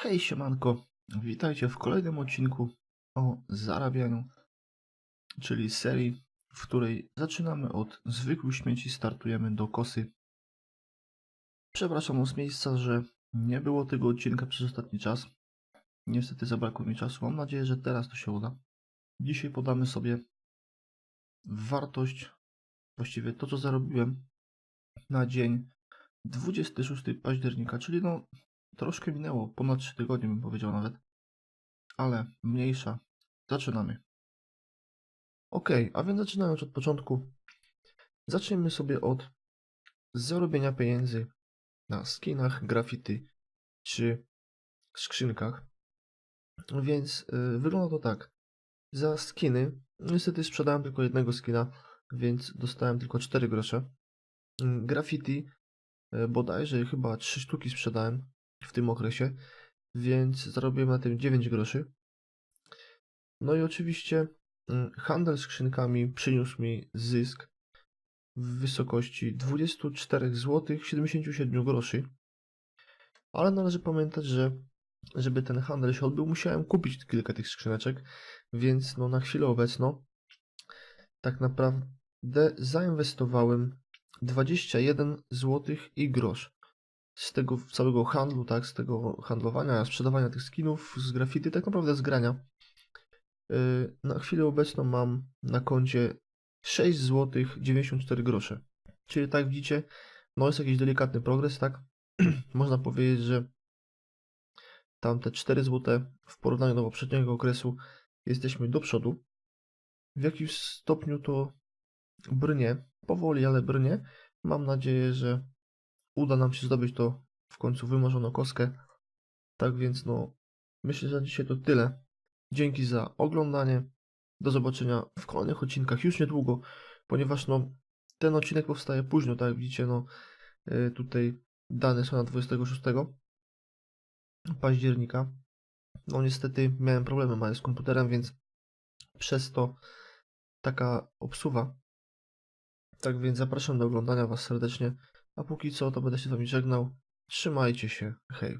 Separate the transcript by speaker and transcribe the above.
Speaker 1: Hej siemanko, witajcie w kolejnym odcinku o zarabianiu, czyli serii, w której zaczynamy od zwykłych śmieci, startujemy do kosy. Przepraszam z miejsca, że nie było tego odcinka przez ostatni czas. Niestety zabrakło mi czasu, mam nadzieję, że teraz to się uda. Dzisiaj podamy sobie wartość, właściwie to co zarobiłem na dzień 26 października, czyli no troszkę minęło, ponad 3 tygodnie bym powiedział nawet, ale mniejsza. Zaczynamy. Ok, a więc zaczynając od początku, zacznijmy sobie od zarobienia pieniędzy na skinach, graffiti czy skrzynkach. Więc yy, wygląda to tak. Za skiny, niestety sprzedałem tylko jednego skina, więc dostałem tylko 4 grosze. Graffiti E, bodajże chyba 3 sztuki sprzedałem w tym okresie, więc zarobiłem na tym 9 groszy. No i oczywiście mm, handel skrzynkami przyniósł mi zysk w wysokości 24 zł 77 groszy. Ale należy pamiętać, że żeby ten handel się odbył, musiałem kupić kilka tych skrzyneczek, więc no na chwilę obecną tak naprawdę zainwestowałem 21 zł i grosz. Z tego całego handlu, tak, z tego handlowania, sprzedawania tych skinów z graffiti, tak naprawdę z grania. Yy, Na chwilę obecną mam na koncie 6 zł 94 grosze. Czyli tak widzicie, no jest jakiś delikatny progres, tak? Można powiedzieć, że tamte 4 zł w porównaniu do poprzedniego okresu jesteśmy do przodu. W jakimś stopniu to brnie, powoli, ale brnie. Mam nadzieję, że uda nam się zdobyć to w końcu wymarzoną kostkę. Tak więc no, myślę, że dzisiaj to tyle. Dzięki za oglądanie. Do zobaczenia w kolejnych odcinkach już niedługo, ponieważ no, ten odcinek powstaje późno, tak jak widzicie, no, y, tutaj dane są na 26 października. No niestety miałem problemy małe z komputerem, więc przez to taka obsuwa tak więc zapraszam do oglądania Was serdecznie, a póki co to będę się z Wami żegnał. Trzymajcie się, hej.